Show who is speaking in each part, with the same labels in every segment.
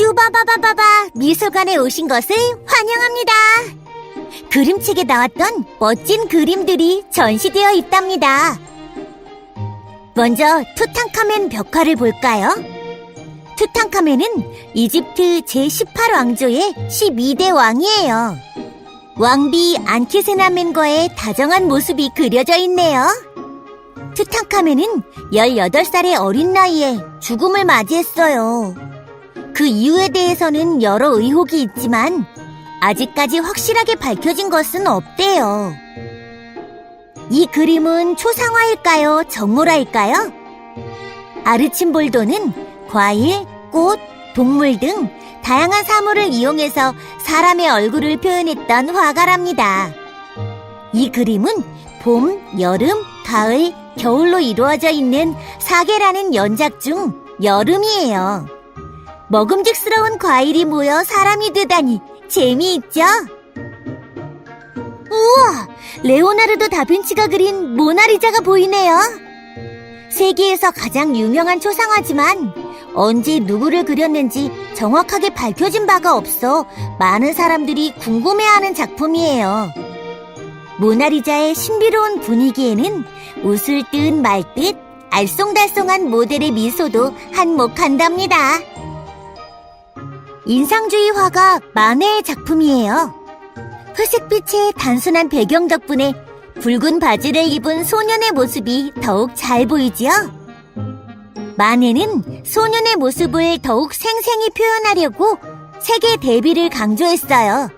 Speaker 1: 슈바바바바바 미술관에 오신 것을 환영합니다. 그림책에 나왔던 멋진 그림들이 전시되어 있답니다. 먼저 투탕카멘 벽화를 볼까요? 투탕카멘은 이집트 제18왕조의 12대 왕이에요. 왕비 안키세나멘과의 다정한 모습이 그려져 있네요. 투탕카멘은 18살의 어린 나이에 죽음을 맞이했어요. 그 이유에 대해서는 여러 의혹이 있지만 아직까지 확실하게 밝혀진 것은 없대요. 이 그림은 초상화일까요? 정물화일까요? 아르침볼도는 과일, 꽃, 동물 등 다양한 사물을 이용해서 사람의 얼굴을 표현했던 화가랍니다. 이 그림은 봄, 여름, 가을, 겨울로 이루어져 있는 사계라는 연작 중 여름이에요. 먹음직스러운 과일이 모여 사람이 되다니 재미있죠? 우와! 레오나르도 다빈치가 그린 모나리자가 보이네요. 세계에서 가장 유명한 초상화지만 언제 누구를 그렸는지 정확하게 밝혀진 바가 없어 많은 사람들이 궁금해하는 작품이에요. 모나리자의 신비로운 분위기에는 웃을 듯 말 듯 알쏭달쏭한 모델의 미소도 한몫한답니다. 인상주의 화가 만해의 작품이에요. 회색빛의 단순한 배경 덕분에 붉은 바지를 입은 소년의 모습이 더욱 잘 보이지요? 만해는 소년의 모습을 더욱 생생히 표현하려고 색의 대비를 강조했어요.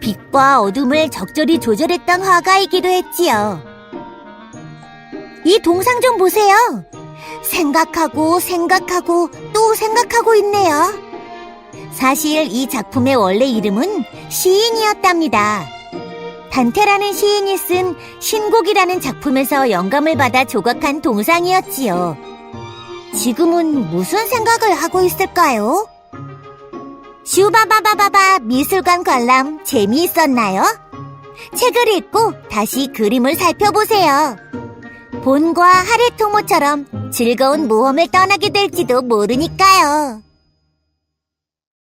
Speaker 1: 빛과 어둠을 적절히 조절했던 화가이기도 했지요. 이 동상 좀 보세요. 생각하고 생각하고 또 생각하고 있네요. 사실 이 작품의 원래 이름은 시인이었답니다. 단테라는 시인이 쓴 신곡이라는 작품에서 영감을 받아 조각한 동상이었지요. 지금은 무슨 생각을 하고 있을까요? 슈바바바바바 미술관 관람 재미있었나요? 책을 읽고 다시 그림을 살펴보세요. 본과 하레토모처럼 즐거운 모험을 떠나게 될지도 모르니까요.